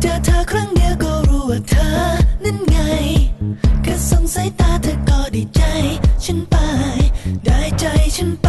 เจอเธอครั้งเดียวก็รู้ว่าเธอนั้นไงแค่ส่งสายตาเธอก็ดีใจ ฉันไป ได้ใจฉันไป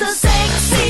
so sexy.